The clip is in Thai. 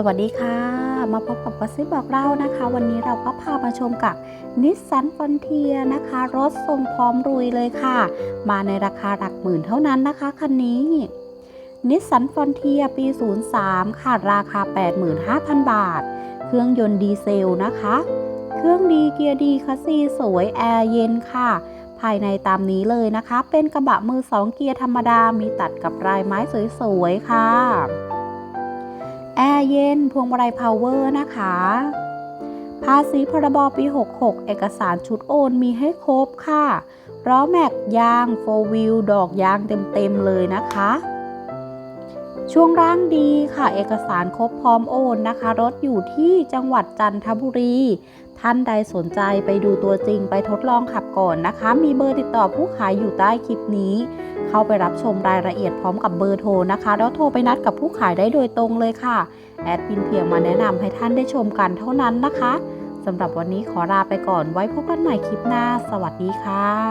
สวัสดีค่ะ มาพบกับกระซิบบอกเล่านะคะ วันนี้เราก็พามาชมกับนิสสันฟอนเทียนะคะ รถทรงพร้อมรุยเลยค่ะ มาในราคาหลักหมื่นเท่านั้นนะคะคันนี้นิสสันฟอนเทียปี 03 ค่ะ ราคา 85,000 บาท เครื่องยนต์ดีเซลนะคะ เครื่องดีเกียร์ดีคัสซีสวย แอร์เย็นค่ะ ภายในตามนี้เลยนะคะ เป็นกระบะมือ2เกียร์ธรรมดา มีตัดกับลายไม้สวยๆค่ะ เย็นพวงมาลัยพาวเวอร์นะคะ ภาษีพรบปี 66 เอกสารชุดโอนมีให้ครบค่ะล้อแม็กยางโฟวิลดอกยางเต็มๆเลยนะคะ ช่วงร่างดีค่ะ เอกสารครบพร้อมโอนนะคะ รถอยู่ที่จังหวัดจันทบุรี ท่านใดสนใจไปดูตัวจริงไปทดลองขับก่อนนะคะ มีเบอร์ติดต่อผู้ขายอยู่ใต้คลิปนี้ เข้าไปรับชมรายละเอียดพร้อมกับเบอร์โทรนะคะ แล้วโทรไปนัดกับผู้ขายได้โดยตรงเลยค่ะ แอดมินเพียงมาแนะนำให้ท่านได้ชมกันเท่านั้นนะคะสำหรับวันนี้ขอลาไปก่อนไว้พบกันใหม่คลิปหน้า สวัสดีค่ะ